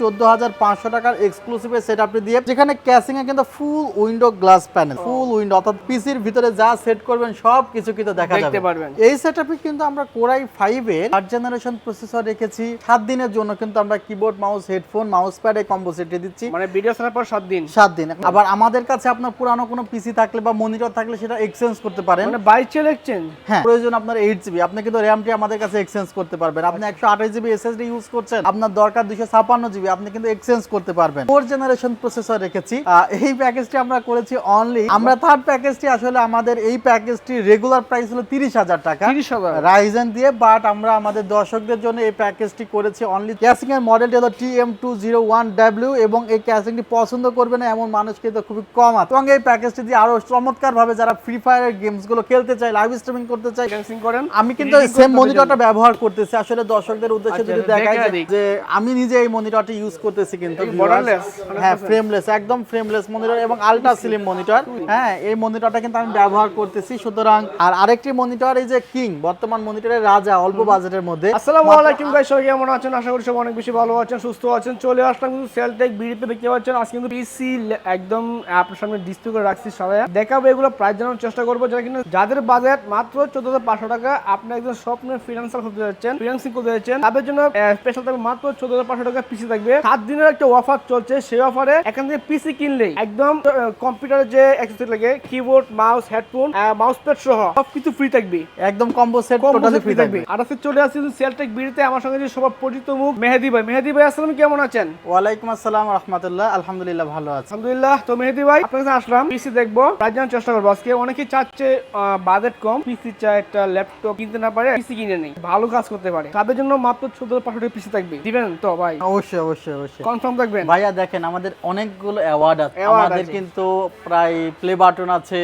চোদ্দ হাজার পাঁচশো টাকার এক্সক্লুসিভ সেট আপনি দিয়ে যেখানে ক্যাসিং এ কিন্তু full window glass panel full window অর্থাৎ পিসির ভিতরে যা সেট করবেন সব কিছু কিন্তু দেখা যাবে। পারবেন। এই সেট কিন্তু আমরা কোরাই ফাইভ এর থার্ড জেনারেশন প্রসেসর রেখেছি। সাত দিনের জন্য কিন্তু আমরা keyboard mouse headphone mouse pad এই কম্বো সেটে দিচ্ছি। মানে ভিডিও ছাড়ার পর সাত দিন। সাত দিন। আবার আমাদের কাছে আপনার পুরানো কোনো পিসি থাকলে বা মনিটর থাকলে সেটা এক্সচেঞ্জ করতে পারেন। মানে এক্সচেঞ্জ হ্যাঁ প্রয়োজন আপনার এইট জিবি আপনি কিন্তু র্যামটি আমাদের কাছে এক্সচেঞ্জ করতে পারবেন। আপনি একশো আঠাশ জিবি এসএসডি ইউজ করছেন। আপনার দরকার দুশো ছাপান্ন জিবি আপনি কিন্তু এক্সচেঞ্জ করতে পারবেন। ফোর জেনারেশন প্রসেসর রেখেছি। এই প্যাকেজটি আমরা করেছি অনলি আমরা থার্ড প্যাকেজটি আসলে আমাদের এই প্যাকেজটি রেগুলার প্রাইস হলো তিরিশ হাজার টাকা। তিরিশ হাজার। রাইজেন দিয়ে বাট আমরা আমাদের দর্শকদের জন্য এই প্যাকেজটি করেছি অনলি ক্যাসিং এর মডেলটি হলো T M two zero one W এবং এই ক্যাসিংটি পছন্দ করবে না এমন মানুষ কিন্তু খুবই কম আছে। এবং এই প্যাকেজটি দিয়ে আরও চমৎকার ভাবে যারা ফ্রি ফায়ারের গেমসগুলো খেলতে চায় লাইভ স্ট্রিমিং করতে চায় ক্যান্সিং করেন। আমি কিন্তু সেম মনিটরটা ব্যবহার করতেছি। আসলে দর্শকদের উদ্দেশ্যে আচ্ছা, যদি দেখা দেখাই যে- যে আমি নিজে এই মনিটরটি ইউজ করতেছি কিন্তু এই হ্যাঁ ফ্রেমলেস একদম ফ্রেমলেস মনিটর এবং আলট্রা স্লিম মনিটর হ্যাঁ এই মনিটরটা কিন্তু আমি ব্যবহার করতেছি। সুতরাং আর আরেকটি মনিটর এই যে কিং বর্তমান মনিটরের রাজা অল্প বাজেটের মধ্যে। আসসালামু আলাইকুম গাইস সবাই কেমন আছেন? আশা করি সবাই অনেক বেশি ভালো আছেন সুস্থ আছেন। চলে আসলাম কিন্তু সেলটেক বিডিতে দেখতে পাচ্ছেন আজকে কিন্তু পিসি একদম আপনার সামনে ডিসপ্লে করে রাখছি সবাই। দেখাবো এগুলো প্রাইস জানানোর চেষ্টা করব। যারা কিন্তু যাদের বাজেট মাত্র চোদ্দ হাজার পাঁচশো টাকা আপনি একজন স্বপ্নের ফিনান্সিয়াল হতে যাচ্ছেন ফিনান্সিং করতে যাচ্ছেন। তাদের জন্য স্পেশাল থাকবে মাত্র চোদ্দ হাজার পাঁচশো টাকা পিসি থাকবে। সাত দিনের একটা অফার চলছে। সেই অফারে এখান থেকে পিসি কিনলেই একদম কম্পিউটারের যে অ্যাক্সেসরি লাগে keyboard mouse headphone mouse pad সহ সবকিছু ফ্রি থাকবে। একদম কম্বো সেট টোটালি ফ্রি থাকবে। আর আজকে চলে আসছি সেলটেক বিড়িতে। আমার সঙ্গে যে সবার পরিচিত মুখ মেহেদি ভাই। মেহেদি ভাই আসসালাম কেমন আছেন? ওয়ালাইকুম আসসালাম রহমতুল্লাহ। আলহামদুলিল্লাহ ভালো আছে। আলহামদুলিল্লাহ। তো মেহেদি ভাই আপনার কাছে আসলাম। পিসি দেখব। প্রাইস জানার চেষ্টা করব। আজকে অনেকেই চাচ্ছে বাজেট কম। পিসি চায় একটা ল্যাপটপ কিনতে না পারে পিসি কিনে নেই। ভালো কাজ করতে পারে। তাদের জন্য মাত্র চোদ্দ পাঁচশো পিসি থাকবে। দিবেন তো ভাই? অবশ্যই অবশ্যই অবশ্যই। কনফার্ম থাকবেন ভাইয়া দেখেন আমাদের অনেকগুলো অ্যাওয়ার্ড আছে। আমাদের কিন্তু প্রায় প্লে বাটন আছে।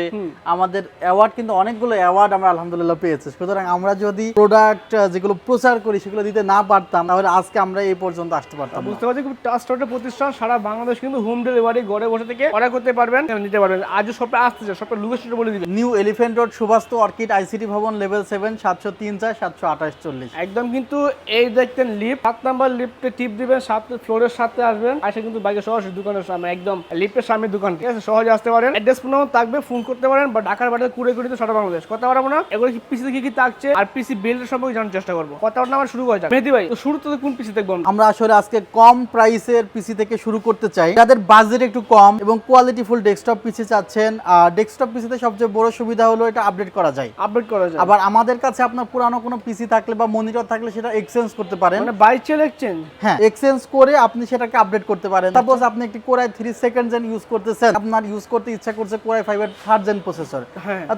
আমাদের অ্যাওয়ার্ড কিন্তু অনেকগুলো অ্যাওয়ার্ড আমরা আলহামদুলিল্লাহ পেয়েছি। সুতরাং আমরা যদি প্রোডাক্ট যেগুলো প্রচার করি সেগুলো দিতে না পারতাম তাহলে আজকে আমরা এই পর্যন্ত আসতে পারতাম বুঝতে পারছি খুব ট্রাস্টেড প্রতিষ্ঠান সারা বাংলাদেশ কিন্তু হোম ডেলিভারি ঘরে বসে থেকে অর্ডার করতে পারবেন নিতে পারবেন? আজও সবটা আসতেছে সবটা লোকেশন বলে দিবেন। New elephant road Shubhastu orchid ICT Bhaban level seven সাতশো তিন চার সাতশো আঠাশ চল্লিশ। একদম কিন্তু এই দেখতেন লিফট সাত নাম্বার লিফটে টিপ দিবেন সাত ফ্লোরের সাথে আসবেন আসে কিন্তু বাইকে সরাসরি দোকানের সামনে একদম লিফটের সামনে দোকান ঠিক আছে সহজে আসতে পারেন। অ্যাড্রেস ফোন থাকবে ফোন করতে পারেন বা ঢাকার বাড়িতে কুড়ে কুড়িতে সারা বাংলাদেশ। কথা পারব না এগুলো পিসিতে কি কি থাকছে আর পিসি বিল্ডের সম্পর্কে জানার চেষ্টা করব। কথা বলা আমার শুরু করা যাক। মেহেদি ভাই তো শুরুতে তো কোন পিসি দেখব আমরা? আমরা আসলে আজকে কম প্রাইসের পিসি থেকে শুরু করতে চাই। যাদের বাজেট একটু কম এবং কোয়ালিটি ফুল ডেস্কটপ পিসি চাচ্ছেন আর ডেস্কটপ পিসিতে সবচেয়ে বড় সুবিধা হলো এটা আপডেট করা যায়। আপডেট করা যায়। আবার আমাদের কাছে আপনার পুরানো কোনো পিসি থাকলে বা মনিটর থাকলে সেটা এক্সচেঞ্জ করতে পারেন। মানে বাই চেল এক্সচেঞ্জ হ্যাঁ এক্সচেঞ্জ করে আপনি সেটাকে আপডেট করতে পারেন। সাপোজ আপনি একটি core i three second gen use করতেছেন। আপনার ইউজ করতে ইচ্ছা করছে কোরাই ফাইভ এর থার্ড জেন প্রসেসর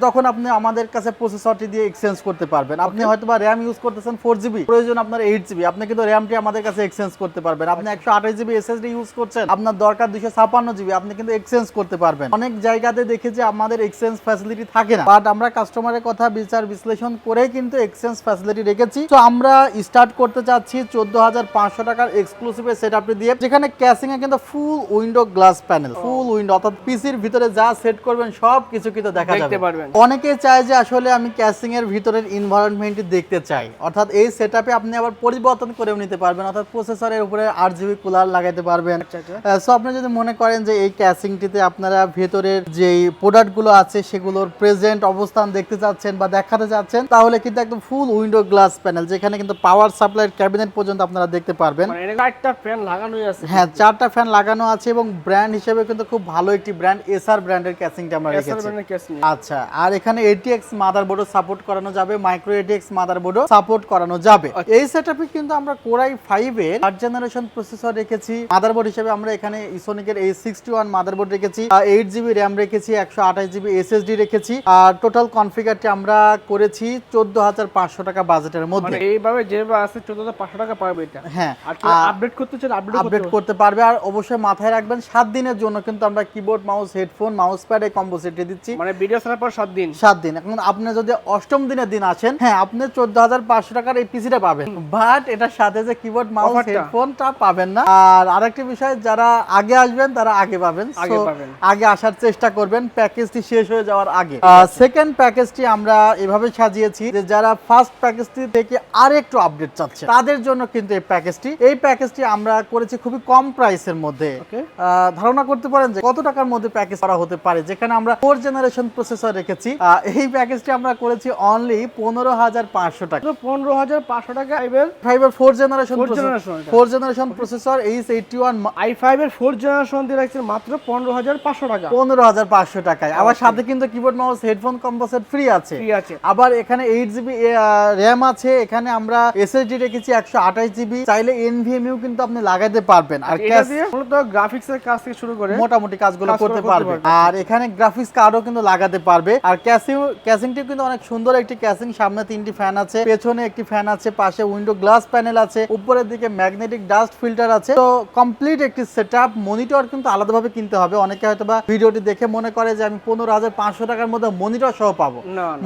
তখন আপনি আমাদের কাছে প্রসেসরটি দিয়ে এক্সচেঞ্জ করতে পারবেন। আপনি হয়তো বা র্যাম ইউজ করতেছেন ফোর জিবি প্রয়োজন আপনার এইট জিবি আপনি কিন্তু র্যামটি আমাদের কাছে এক্সচেঞ্জ করতে পারবেন। আপনি একশো আঠাশ জিবি এসএসডি ইউজ করছেন। আপনার দরকার দুশো ছাপান্ন জিবি আপনি কিন্তু এক্সচেঞ্জ করতে পারবেন। অনেক জায়গাতে দেখেছি আমাদের এক্সচেঞ্জ ফ্যাসিলিটি থাকে না। বাট আমরা কাস্টমারের কথা বিচার বিশ্লেষণ করে কিন্তু এক্সচেঞ্জ ফ্যাসিলিটি রেখেছি। তো আমরা স্টার্ট করতে চাচ্ছি চোদ্দ হাজার পাঁচশো টাকার এক্সক্লুসিভ সেট আপনি দিয়ে যেখানে ক্যাসিং এ কিন্তু full window glass panel full window অর্থাৎ পিসির ভিতরে যা সেট করবেন সব কিছু কিন্তু দেখা যাবে। অনেকে চায় যে আসলে আমি ক্যাসিং এর ভিতরের এনভায়রনমেন্টটি দেখতে চাই। অর্থাৎ এই সেটআপে আপনি আবার পরিবর্তন করেও নিতে পারবেন অর্থাৎ প্রসেসরের উপরে আট জিবি কুলার লাগাইতে পারবেন। আচ্ছা আচ্ছা। সো আপনি যদি মনে করেন যে এই ক্যাসিংটিতে আপনারা ভেতরের যে প্রোডাক্টগুলো আছে সেগুলোর প্রেজেন্ট অবস্থান দেখতে চাচ্ছেন বা দেখাতে চাচ্ছেন তাহলে কিন্তু একদম ফুল উইন্ডো গ্লাস প্যানেল যেখানে কিন্তু পাওয়ার সাপ্লাইয়ের ক্যাবিনেট পর্যন্ত আপনারা দেখতে পারবেন। মানে ফ্যান লাগানোই আছে হ্যাঁ চারটা ফ্যান লাগানো আছে এবং ব্র্যান্ড হিসেবে কিন্তু খুব ভালো একটি ব্র্যান্ড এসআর ব্র্যান্ডের ক্যাসিংটা আমরা রেখেছি। আচ্ছা আর এখানে এটিএক্স মাদারবোর্ডও সাপোর্ট করানো যাবে মাইক্রো এটিএক্স মাদারবোর্ডও সাপোর্ট করানো যাবে। আচ্ছা। এই সেটআপে কিন্তু আমরা কোরাই এর থার্ড জেনারেশন প্রসেসর রেখেছি। মাদারবোর্ড হিসেবে আমরা এখানে ইসোনিকের এই মাদারবোর্ড রেখেছি এইট জিবি র্যাম রেখেছি একশো আঠাশ জিবি এসএসডি রেখেছি আর টোটাল কনফিগারটি আমরা করেছি চোদ্দ হাজার পাঁচশো টাকা বাজেটের মানে মধ্যে। এইভাবে যেভাবে আছে চোদ্দ হাজার পাঁচশো টাকা পাবে এটা। হ্যাঁ আর আর- আপডেট করতে চান আপডেট করতে পারবে। আর অবশ্যই মাথায় রাখবেন সাত দিনের জন্য কিন্তু আমরা keyboard mouse headphone mouse pad এই কম্বো সেটে দিচ্ছি। মানে ভিডিও ছাড়ার পর সাত দিন? সাত দিন। এখন আপনি যদি অষ্টম দিনের দিন আসেন হ্যাঁ আপনি চোদ্দ হাজার পাঁচশো টাকার এই পিসিটা পাবেন। বাট এটার সাথে যে কিবোর্ড মাউস হেডফোনটা পাবেন না। আর আরেকটি বিষয় যারা আগে আসবেন তারা আগে পাবেন। আগে So, পাবেন। আগে আসার চেষ্টা করবেন। প্যাকেজটি শেষ হয়ে যাওয়ার আগে। সেকেন্ড প্যাকেজটি আমরা এভাবে সাজিয়েছি যে যারা ফার্স্ট প্যাকেজটি থেকে আর একটু আপডেট চাচ্ছে তাদের জন্য কিন্তু এই প্যাকেজটি এই প্যাকেজটি আমরা করেছি খুবই কম প্রাইসের মধ্যে। ধারণা করতে পারেন যে কত টাকার মধ্যে প্যাকেজ করা হতে পারে যেখানে আমরা ফোর জেনারেশন প্রসেসর রেখেছি। এই প্যাকেজটি আমরা করেছি অনলি পনেরো হাজার পাঁচশো টাকা। পনেরো হাজার পাঁচশো টাকা fiber four generation. Four generation processor H eighty one I five এর ফোর জেনারেশন দিয়ে রাখছেন মাত্র পনেরো হাজার পাঁচশো টাকা। পনেরো হাজার পাঁচশো টাকায়। আবার সাথে কিন্তু keyboard mouse headphone combo set free আছে। ফ্রি আছে। আবার এখানে এইট জিবি র্যাম আছে। এখানে আমরা এসএসডি রেখেছি একশো আঠাশ জিবি চাইলে এনভিএমইউ কিন্তু আপনি লাগাইতে পারবেন। আর ক্যাশ দিয়ে মূলত গ্রাফিক্স এর কাজ থেকে শুরু করে মোটামুটি কাজগুলো করতে পারবে। আর এখানে গ্রাফিক্স কার্ডও কিন্তু লাগাতে পারবে। আর ক্যাসিং ক্যাসিংটি কিন্তু অনেক সুন্দর একটি ক্যাসিং সামনে তিনটি ফ্যান আছে পেছনে একটি ফ্যান আছে পাশে উইন্ডো গ্লাস প্যানেল আছে উপরের দিকে ম্যাগনেটিক ডাস্ট ফিল্টার আছে। তো কমপ্লিট একটি সেটআপ মনিটর কিন্তু আলাদাভাবে কিনতে হবে। অনেকে হয়তো বা ভিডিওটি দেখে মনে করে যে আমি পনেরো হাজার পাঁচশো টাকার মধ্যে মনিটর সহ পাবো।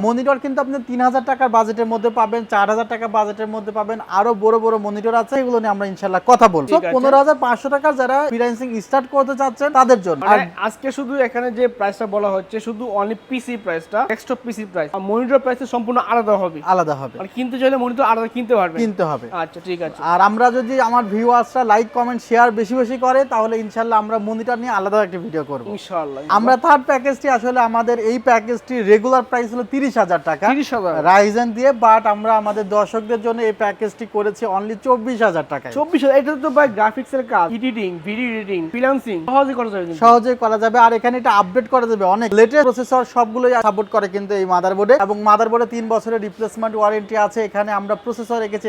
মনিটর কিন্তু আপনি তিন হাজার টাকার বাজেটের মধ্যে পাবেন চার হাজার টাকা বাজেটের মধ্যে পাবেন। আরও বড় বড় মনিটর আছে এগুলো নিয়ে আমরা ইনশাল্লাহ কথা বলব ঠিক আছে। পনেরো হাজার পাঁচশো টাকার যারা ফ্রিল্যান্সিং স্টার্ট করতে চাচ্ছেন তাদের জন্য। আর মানে আজকে শুধু এখানে যে প্রাইসটা বলা হচ্ছে শুধু অনলি পিসি প্রাইসটা ডেস্কটপ পিসি প্রাইস আর মনিটর প্রাইসটা সম্পূর্ণ আলাদা হবে। আলাদা হবে। মানে কিনতে চাইলে মনিটর আলাদা কিনতে পারবেন। কিনতে হবে। আচ্ছা ঠিক আছে। আর আমরা যদি আমার ভিউয়ার্সরা লাইক কমেন্ট শেয়ার বেশি বেশি করে তাহলে ইনশাল্লাহ আমরা মনিটর নিয়ে আলাদা একটা ভিডিও করব। ইনশাআল্লাহ আমরা থার্ড প্যাকেজটি আসলে আমাদের এই প্যাকেজটি রেগুলার প্রাইস হলো তিরিশ হাজার টাকা। তিরিশ হাজার। রাইজেন দিয়ে বাট আমরা আমাদের দর্শকদের জন্য এই প্যাকেজটি করেছি অনলি চব্বিশ হাজার টাকায়। চব্বিশ হাজার এটা তো ভাই গ্রাফিক্স এর কাজ এডিটিং ভিডিও এডিটিং ফ্রিল্যান্সিং সহজে করা যাবে কিন্তু। সহজেই করা যাবে। আর এখানে এটা আপডেট করা যাবে। অনেক লেটেস্ট প্রসেসর সবগুলোই সাপোর্ট করে কিন্তু এই মাদারবোর্ডে এবং মাদারবোর্ডে তিন বছরের রিপ্লেসমেন্ট ওয়ারেন্টি আছে। এখানে আমরা প্রসেসর রেখেছি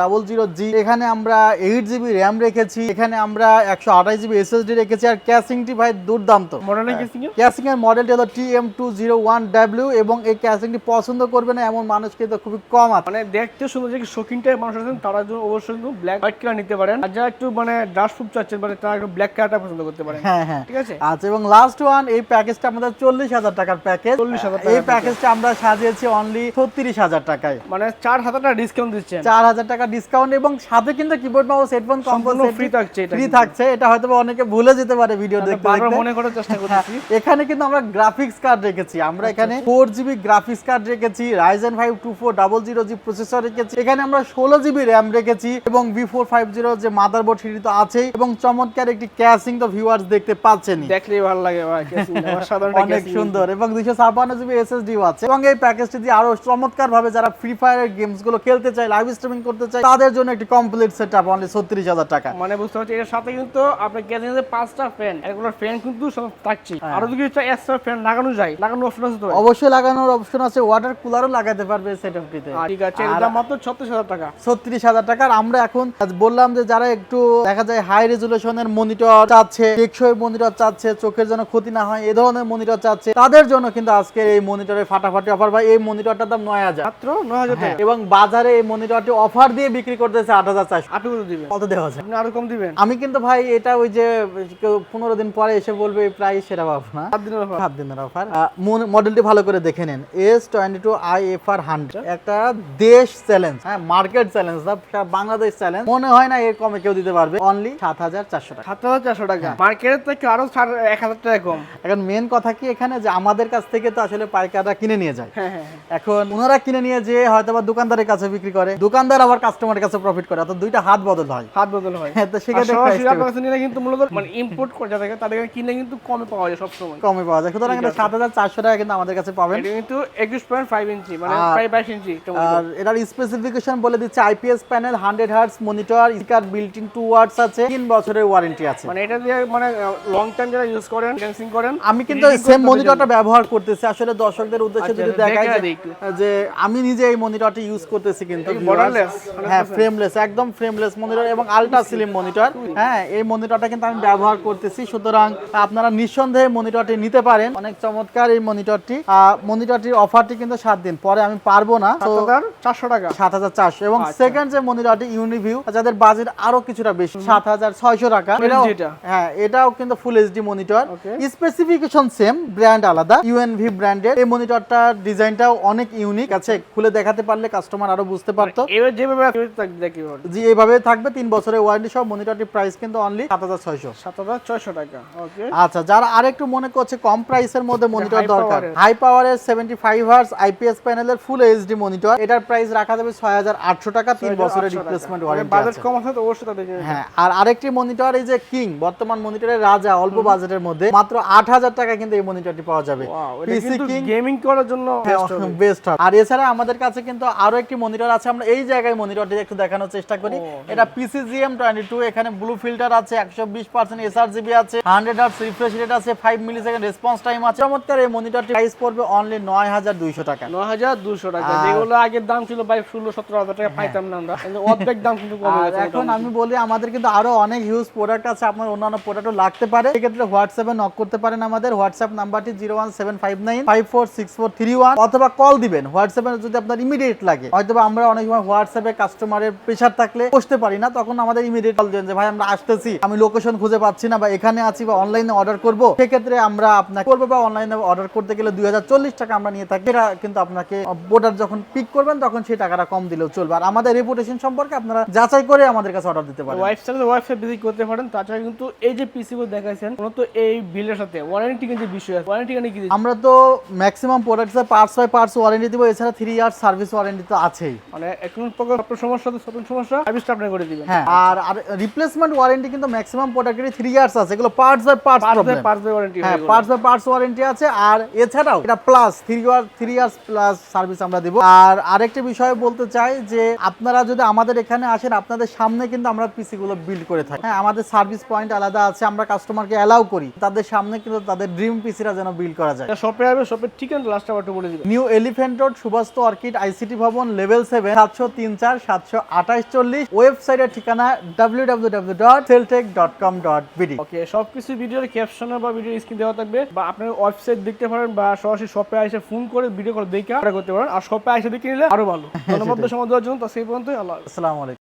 ডাবল জিরো জি এখানে আমরা এইট জিবি র্যাম রেখেছি। এখানে আমরা একশো আঠাশ জিবি এসএসডি রেখেছি। আর ক্যাসিংটি ভাই দুর্দান্ত। মডেলিং কেসিং এর ক্যাসিং এর মডেলটি হলো T M two zero one W এবং এই ক্যাসিংটি পছন্দ করবে না। এমন মানুষ কিন্তু খুবই কম আছে। মানে দেখতে সুন্দর যে শৌখিন টাইপ মানুষ আছেন তারা জন্য অবশ্যই ব্ল্যাক হোয়াইট কালার নিতে পারেন। আর যারা একটু মানে ডাস্ট প্রুফ চাচ্ছেন মানে তারা একটু ব্ল্যাক কালারটা পছন্দ করতে পারেন। হ্যাঁ হ্যাঁ। ঠিক আছে? আচ্ছা এবং লাস্ট ওয়ান এই প্যাকেজটা আমাদের চল্লিশ হাজার টাকার প্যাকেজ 40,000 টাকার এই প্যাকেজটা আমরা সাজিয়েছি অনলি ছত্রিশ হাজার টাকায়। মানে চার হাজার টাকা ডিসকাউন্ট দিচ্ছেন। চার হাজার টাকা ডিসকাউন্ট এবং সাথে কিন্তু কিবোর্ড মাউস হেডফোন সম্পূর্ণ free থাকছে এটা ফ্রি থাকছে। এটা হয়তো অনেকে ভুলে যেতে পারে ভিডিও দেখতে মনে করার চেষ্টা হ্যাঁ, করতেছি। এখানে কিন্তু আমরা গ্রাফিক্স কার্ড রেখেছি। আমরা আচ্ছা, এখানে ফোর জিবি গ্রাফিক্স কার্ড রেখেছি Ryzen five two four double zero G processor রেখেছি। এখানে আমরা ষোলো জিবি র্যাম রেখেছি এবং বি ফোর ফাইভ জিরো যে মাদারবোর্ড সেটি তো আছেই এবং চমৎকার একটি ক্যাসিং তো ভিউয়ার্স দেখতে পাচ্ছেনই। দেখলেই ভালো লাগে ভাই অনেক সুন্দর এবং দুইশো ছাপ্পান্ন জিবি এসএসডিও আছে এবং এই প্যাকেজটি দিয়ে আরও চমৎকার ভাবে যারা ফ্রি ফায়ারের গেমসগুলো খেলতে চায় লাইভ স্ট্রিমিং করতে চায় তাদের জন্য একটি কমপ্লিট সেট আপ অনলি ছত্রিশ হাজার টাকা। মানে বুঝতে পারছি এর সাথে কিন্তু আপনার ক্যাসিং এর পাঁচটা ফ্যান এগুলো ফ্যান কিন্তু সব থাকছে হ্যাঁ। আরও যদি এক্সট্রা ফ্যান লাগানো যায় লাগানো অপশন আছে তো অবশ্যই লাগানোর অপশন আছে ওয়াটার কুলারও লাগাতে পারবে সেট আপটিতে ঠিক আছে দাম মাত্র ছত্রিশ হাজার টাকা। ছত্রিশ হাজার টাকার আমরা এখন বললাম যে যারা একটু দেখা যায় হাই রেজুলেশনের মনিটর চাচ্ছে টেকসই মনিটর চাচ্ছে চোখের যেন ক্ষতি না হয় এই ধরনের মনিটর চাচ্ছে তাদের জন্য কিন্তু আজকের এই মনিটরের ফাটাফাটি অফার ভাই এই মনিটরটার দাম নয় হাজার। মাত্র নয় হাজার হ্যাঁ, এবং বাজারে এই মনিটরটি অফার দিয়ে বিক্রি করতেছে আট হাজার চারশো। আপনি দিবেন। কত দেওয়া যায়? আপনি আরও কম দিবেন। আমি কিন্তু ভাই এটা ওই যে কেউ পনেরো দিন পরে এসে বলবে এই প্রাইস সেটা পাবো না। সাত দিনের offer। সাত দিনের অফার মডেলটি ভালো করে দেখে নেন। S twenty two I F R hundred একটা দেশ চ্যালেঞ্জ হ্যাঁ মার্কেট চ্যালেঞ্জ বাংলাদেশ চ্যালেঞ্জ মনে হয় না এর কমে কেউ দিতে পারবে। অনলি সাত হাজার চারশো টাকা। সাত হাজার চারশো টাকা। মার্কেটের থেকে আরও এক হাজার টাকা কম। এখন মেন কথা কি এখানে যে আমাদের কাছ থেকে তো আসলে পাইকাররা কিনে নিয়ে যায়। হ্যাঁ হ্যাঁ হ্যাঁ। এখন ওনারা কিনে নিয়ে যে হয়তো বা দোকানদারের কাছে বিক্রি করে দোকানদার আবার কাস্টমারের কাছে প্রফিট করে অর্থাৎ দুইটা হাত বদল হয়। হাত বদল হয়। তো সেক্ষেত্রে কিন্তু মূলত মানে ইম্পোর্ট করে থাকে তাদের কিনলে কিন্তু কমে পাওয়া যায় সবসময়। কমে পাওয়া যায়। সুতরাং সাত হাজার চারশো টাকা কিন্তু আমাদের কাছে পাবেন। কিন্তু একুশ পয়েন্ট ফাইভ ইঞ্চি মানে প্রায় বাইশ ইঞ্চি আর এটার স্পেসিফিকেশন বলে দিচ্ছে IPS panel hundred hertz monitor speaker built in two watts আছে তিন বছরের ওয়ারেন্টি আছে। মানে এটা দিয়ে মানে লং টাইম যারা ইউজ করেন ড্যান্সিং করেন আমি কিন্তু সেম মনিটরটা ব্যবহার করতেছি। আসলে দর্শকদের উদ্দেশ্যে আচ্ছা, যদি আচ্ছা, দেখাই যে- আমি নিজে এই মনিটরটি ইউজ করতেছি কিন্তু এই হ্যাঁ ফ্রেমলেস একদম ফ্রেমলেস মনিটর এবং আলট্রা স্লিম মনিটর হ্যাঁ এই মনিটরটা কিন্তু আমি ব্যবহার করতেছি। সুতরাং আপনারা নিঃসন্দেহে মনিটরটি নিতে পারেন। অনেক চমৎকার এই মনিটরটি মনিটরটির অফারটি কিন্তু সাত দিন পরে আমি পারব না। সাত হাজার চারশো টাকা। সাত হাজার চারশো। এবং আচ্ছা। সেকেন্ড যে মনিটরটি ইউনিভিউ যাদের বাজেট আরও কিছুটা বেশি সাত হাজার ছয়শো টাকা। হ্যাঁ এটাও কিন্তু full HD monitor specification same brand আলাদা ইউএনভি ব্র্যান্ডের এই মনিটরটার ডিজাইনটাও অনেক ইউনিক আছে। খুলে দেখাতে পারলে কাস্টমার আরও বুঝতে পারতো। যেভাবে থাকবে জি এইভাবে থাকবে তিন বছরের ওয়ারেন্টি সহ মনিটরটির প্রাইস কিন্তু অনলি সাত হাজার ছয়শো। সাত হাজার ছয়শো টাকা আচ্ছা যারা আরেকটু মনে করছে কম প্রাইসের মধ্যে মনিটর দরকার। হাই পাওয়ারের সেভেন্টি ফাইভ হার্স আইপিএস প্যানেলের ফুল এইচডি মনিটর এটার প্রাইস রাখা যাবে ছয় হাজার আটশো টাকা তিন বছরের রিপ্লেসমেন্ট ওয়ারেন্টি বাজেট কম আছে তো অবশ্যই তাদের হ্যাঁ আর আরেকটি মনিটর এই যে কিং বর্তমান মনিটরের রাজা অল্প বাজেটের মধ্যে মাত্র আট হাজার টাকা কিন্তু এই মনিটরটি পাওয়া যাবে। পিসি কিং গেমিং করার জন্য বেস্ট হবে। আর এছাড়া আমাদের কাছে কিন্তু আরও একটি মনিটর আছে আমরা এই জায়গায় মনিটরটি একটু দেখানোর চেষ্টা করি। এটা পিসিজিএম টোয়েন্টি টু এখানে ব্লু ফিল্টার আছে একশো বিশ পার্সেন্ট এসআরজিবি আছে হান্ড্রেড হার্টস রিফ্রেশ রেট আছে five millisecond response time আছে। চমৎকার এই মনিটরটি প্রাইস পড়বে অনলি নয় হাজার দুইশো টাকা। নয় হাজার দুশো টাকা। যেগুলো আগের দাম ছিল ভাই ষোলো সতেরো হাজার টাকা পাইতাম না আমরা। অর্ধেক দাম কিন্তু কমে গেছে। এখন আমি বলি আমাদের কিন্তু আরও অনেক হিউজ প্রোডাক্ট আছে, আপনার অন্যান্য প্রোডাক্টও লাগতে পারে। সেক্ষেত্রে হোয়াটসঅ্যাপে নক করতে পারেন আমাদের। হোয়াটসঅ্যাপ নাম্বারটি zero one seven five nine five four six four three one অথবা কল দিবেন। হোয়াটসঅ্যাপে যদি আপনার ইমিডিয়েট লাগে। হয়তো আমরা অনেক সময় হোয়াটসঅ্যাপে কাস্টমারের প্রেশার থাকলে বসতে পারি না, তখন আমাদের ইমিডিয়েট কল দেন যে, ভাই, আমরা আসতেছি। আমি লোকেশন খুঁজে পাচ্ছি না বা এখানে আছি বা অনলাইনে অর্ডার করব। সেক্ষেত্রে আমরা আপনাকে করব বা অনলাইনে অর্ডার করতে গেলে দুই হাজার চল্লিশ টাকা আমরা নিয়ে থাকি। এটা কিন্তু আপনাকে প্রোডাক্ট যখন পিক করবেন, তখন সেই টাকাটা কম দিলেও চলবে। আর আমাদের রেপুটেশন সম্পর্কে আপনারা যাচাই করে আমাদের কাছে অর্ডার দিতে পারেন। ওয়েবসাইটে ওয়েবসাইট ভিজিট করতে পারেন তাছাড়া কিন্তু এই যে দেখাইছেন মূলত এই বিলের সাথে ওয়ারেন্টি কিন্তু বিষয় আছে ওয়ারেন্টি মানে কি আমরা তো maximum parts by parts warranty দিব এছাড়া থ্রি ইয়ার সার্ভিস ওয়ারেন্টি তো আছেই। মানে এখন প্রকার সমস্যা তো সমস্যা সার্ভিসটা আপনি করে দিবেন। হ্যাঁ আর আর রিপ্লেসমেন্ট ওয়ারেন্টি কিন্তু ম্যাক্সিমাম প্রোডাক্টেরই থ্রি ইয়ার্স আছে এগুলো parts by parts parts problem parts warranty হ্যাঁ পার্টস বাই পার্টস ওয়ারেন্টি আছে আর এছাড়াও এটা plus three year three years plus service আমরা দিব। আর আরেকটা বিষয় বলতে চাই যে আপনারা যদি আমাদের এখানে আসেন আপনাদের সামনে কিন্তু আমরা পিসি গুলো বিল্ড করে থাকি। হ্যাঁ আমাদের সার্ভিস পয়েন্ট আলাদা আছে আমরা কাস্টমারকে অ্যালাউ করি। তাদের সামনে কিন্তু তাদের ড্রিম পিসিরা যেন বিল্ড করা যায়। শপে আসবে শপের ঠিকানা লাস্ট আবার বলে দিবেন new elephant road Shubhastu orchid ICT Bhaban level seven সাতশো তিন চার সাতশো আঠাশ চল্লিশ। ওয়েবসাইটের ঠিকানা W W W dot Celltech dot com dot BD okay সবকিছু ভিডিওর ক্যাপশনে বা ভিডিও স্ক্রিন দেওয়া থাকবে। বা আপনার ওয়েবসাইট দেখতে পারেন বা সরাসরি শপে এসে ফোন করে ভিডিও কল দেখে অর্ডার করতে পারেন। আর শপে এসে দেখে নিলে আরও ভালো। ধন্যবাদ সময় দেওয়ার জন্য। তো সেই পর্যন্তই আল্লাহ। আসসালামু আলাইকুম।